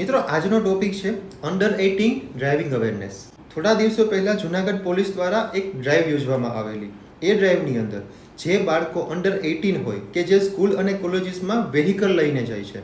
મિત્રો, આજનો ટોપિક છે અંડર એટીન ડ્રાઇવિંગ અવેરનેસ થોડા દિવસો પહેલાં જુનાગઢ પોલીસ દ્વારા એક ડ્રાઈવ યોજવામાં આવેલી. એ ડ્રાઈવની અંદર જે બાળકો અંડર એટીન હોય કે જે સ્કૂલ અને કોલેજીસમાં વેહિકલ લઈને જાય છે,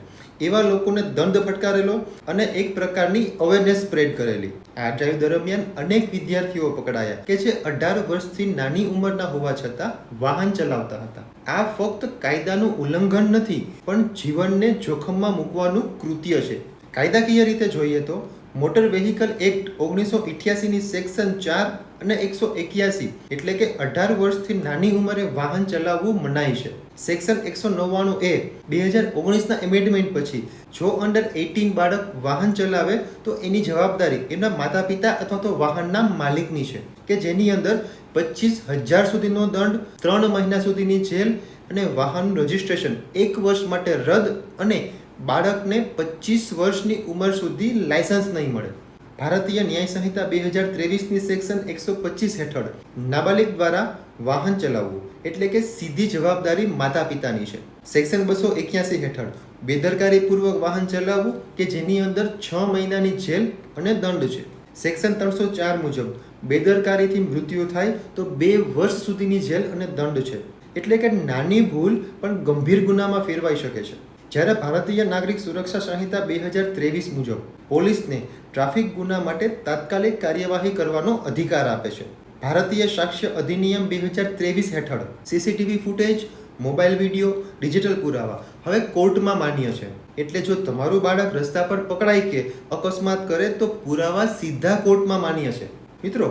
એવા લોકોને દંડ ફટકારેલો અને એક પ્રકારની અવેરનેસ સ્પ્રેડ કરેલી. આ ડ્રાઈવ દરમિયાન અનેક વિદ્યાર્થીઓ પકડાયા કે જે અઢાર વર્ષથી નાની ઉંમરના હોવા છતાં વાહન ચલાવતા હતા. આ ફક્ત કાયદાનું ઉલ્લંઘન નથી, પણ જીવનને જોખમમાં મૂકવાનું કૃત્ય છે. કાયદાકીય રીતે જોઈએ તો મોટર વેહિકલ એક્ટ ઓગણીસો ઇઠ્યાસીની સેક્શન ચાર અને એકસો એક્યાસી એટલે કે અઢાર વર્ષથી નાની ઉંમરે વાહન ચલાવવું મનાય છે. સેક્શન એકસો નવ્વાણું એ બે હજાર ઓગણીસના એમેન્ડમેન્ટ પછી જો અંડર એટીન બાળક વાહન ચલાવે તો એની જવાબદારી એના માતા પિતા અથવા તો વાહનના માલિકની છે કે જેની અંદર પચીસ હજાર સુધીનો દંડ, ત્રણ મહિના સુધીની જેલ અને વાહનનું રજિસ્ટ્રેશન એક વર્ષ માટે રદ અને બાળકને પચીસ વર્ષની ઉંમર સુધી લાયસન્સ નહીં મળે. ભારતીય ન્યાય સંહિતા બે હજાર ત્રેવીસની સેક્શન એકસો પચીસ હેઠળ નાબાલિગ દ્વારા વાહન ચલાવવું એટલે કે સીધી જવાબદારી માતા પિતાની છે. સેક્શન બસો એક્યાસી હેઠળ બેદરકારીપૂર્વક વાહન ચલાવવું કે જેની અંદર છ મહિનાની જેલ અને દંડ છે. સેક્શન ત્રણસો ચાર મુજબ બેદરકારીથી મૃત્યુ થાય તો બે વર્ષ સુધીની જેલ અને દંડ છે. એટલે કે નાની ભૂલ પણ ગંભીર ગુનામાં ફેરવાઈ શકે છે. જ્યારે ભારતીય નાગરિક સુરક્ષા સંહિતા બે હજાર ત્રેવીસ મુજબ પોલીસને ટ્રાફિક ગુના માટે તાત્કાલિક કાર્યવાહી કરવાનો અધિકાર આપે છે. ભારતીય સાક્ષ્ય અધિનિયમ બે હજાર ત્રેવીસ હેઠળ CCTV footage, mobile video, digital પુરાવા હવે કોર્ટમાં માન્ય છે. એટલે જો તમારું બાળક રસ્તા પર પકડાય કે અકસ્માત કરે તો પુરાવા સીધા કોર્ટમાં માન્ય છે. મિત્રો,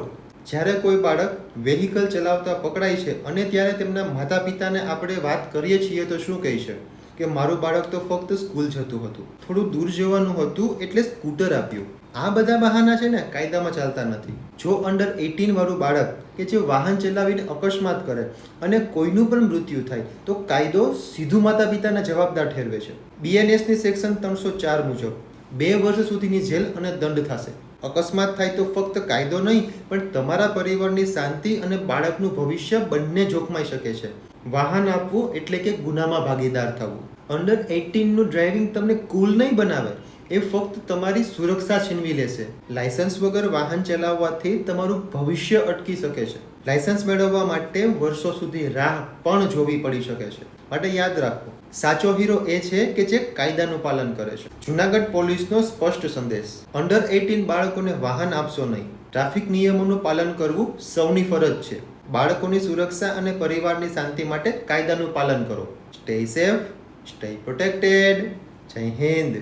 જ્યારે કોઈ બાળક વેહિકલ ચલાવતા પકડાય છે અને ત્યારે તેમના માતા પિતાને આપણે વાત કરીએ છીએ તો શું કહે છે? કે મારું બાળક તો ફક્ત સ્કૂલ જતું હતું. થોડું દૂર જવાનું હતું એટલે સ્કૂટર આપ્યું. આ બધા બહાના છે ને કાયદામાં ચાલતા નથી. જો અંડર એટીન વાળું બાળક કે જે વાહન ચલાવીને અકસ્માત કરે અને કોઈનું પણ મૃત્યુ થાય, તો કાયદો સીધું માતા પિતાને જવાબદાર ઠેરવે છે. બીએનએસની સેક્શન ત્રણસો ચાર મુજબ, બે વર્ષ સુધીની જેલ અને દંડ થશે. અકસ્માત થાય તો ફક્ત કાયદો નહીં, પણ તમારા પરિવારની શાંતિ અને બાળકનું ભવિષ્ય બંને જોખમાઈ શકે છે. વાહન આપવું એટલે કે ગુનામાં ભાગીદાર થવું. અંડર એટીનનું ડ્રાઇવિંગ તમને કુલ નહીં બનાવે, એ ફક્ત તમારી સુરક્ષા છીનવી લેશે. લાયસન્સ વગર વાહન ચલાવવાથી તમારું ભવિષ્ય અટકી શકે છે. લાયસન્સ મેળવવા માટે વર્ષો સુધી રાહ પણ જોવી પડી શકે છે. માટે યાદ રાખો, સાચો હીરો એ છે કે જે કાયદાનું પાલન કરે છે. જુનાગઢ પોલીસનો સ્પષ્ટ સંદેશ અંડર એટીન બાળકોને વાહન આપશો નહીં. ટ્રાફિક નિયમોનું પાલન કરવું સૌની ફરજ છે. બાળકોની સુરક્ષા અને પરિવારની શાંતિ માટે કાયદાનું પાલન કરો. સ્ટે સેફ સ્ટે પ્રોટેક્ટેડ જય હિન્દ.